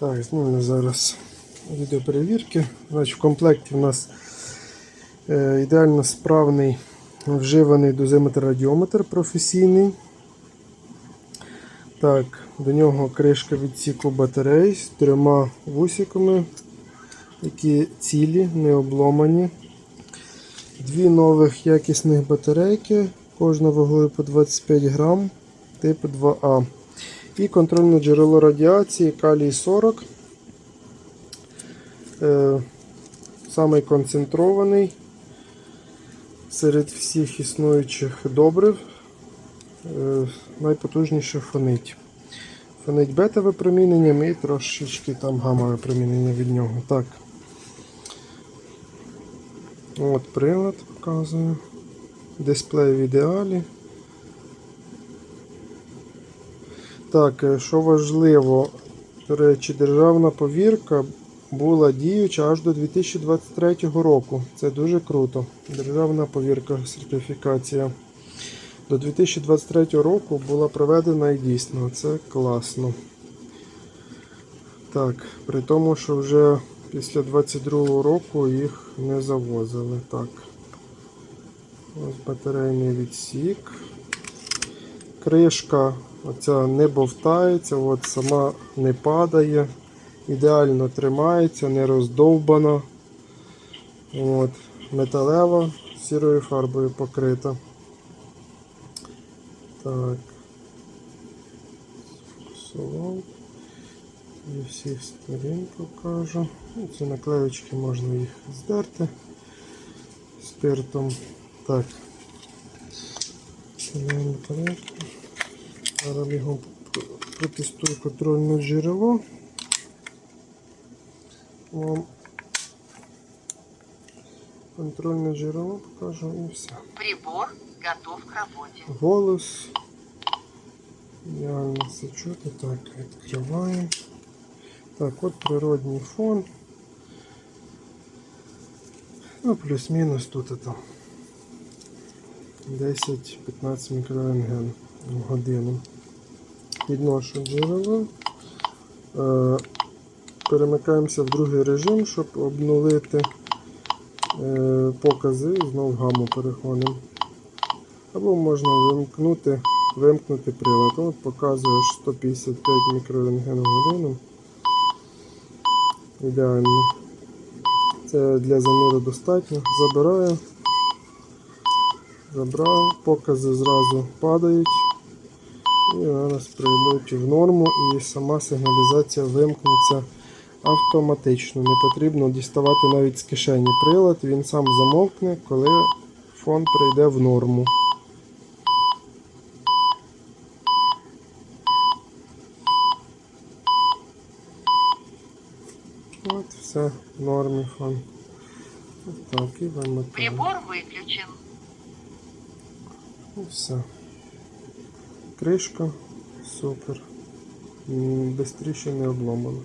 Так, знімемо зараз відеоперевірки. Значить, в комплекті у нас е, ідеально справний вживаний дозиметр-радіометр професійний. Так, до нього кришка відсіку батарей з трьома вусиками, які цілі, не обломані. Дві нових якісних батарейки, кожна вагою по 25 грам, типу 2А. І контрольне джерело радіації калій 40. Е, самий концентрований серед всіх існуючих добрив. Е, найпотужніше фонить. Фонить бета випроміненням і трошечки там гамма випромінення від нього. Так. От прилад показую. Дисплей в ідеалі. Так, е, що важливо, до речі, державна повірка була діюча аж до 2023 року. Це дуже круто. Державна повірка, сертифікація. До 2023 року була проведена і дійсно, це класно. Так, при тому, що вже після 22 року їх не завозили. Так. Ось батарейний відсік. Кришка оця не бовтається, от сама не падає, ідеально тримається, не роздовбана. От, металева сірою фарбою покрита. Так. Сфокусував. І всіх сторін покажу. Ну, Ці наклеючки можна їх здерти спиртом. Так. Сідаємо порядку. Зараз його протестую контрольне джерело. Вам контрольне джерело покажу і все. Прибор готов к работе. Голос. Ідеально все чути. Так, відкриваємо. Так, от природній фон. Ну, плюс-мінус тут это 10-15 мікрорентген в годину. Підношу джерело. Е, перемикаємося в другий режим, щоб обнулити е, покази знову в гамму переходимо. Або можна вимкнути, вимкнути прилад. От показує 155 мікрорентген в годину. Ідеально. Це для заміру достатньо. Забираю. Забрав, покази зразу падають. І зараз прийдуть в норму і сама сигналізація вимкнеться автоматично. Не потрібно діставати навіть з кишені прилад, він сам замовкне, коли фон прийде в норму. От, все в нормі фон. Так, і. Прибор выключен. Все. Кришка супер. Без Бистріше не обломана.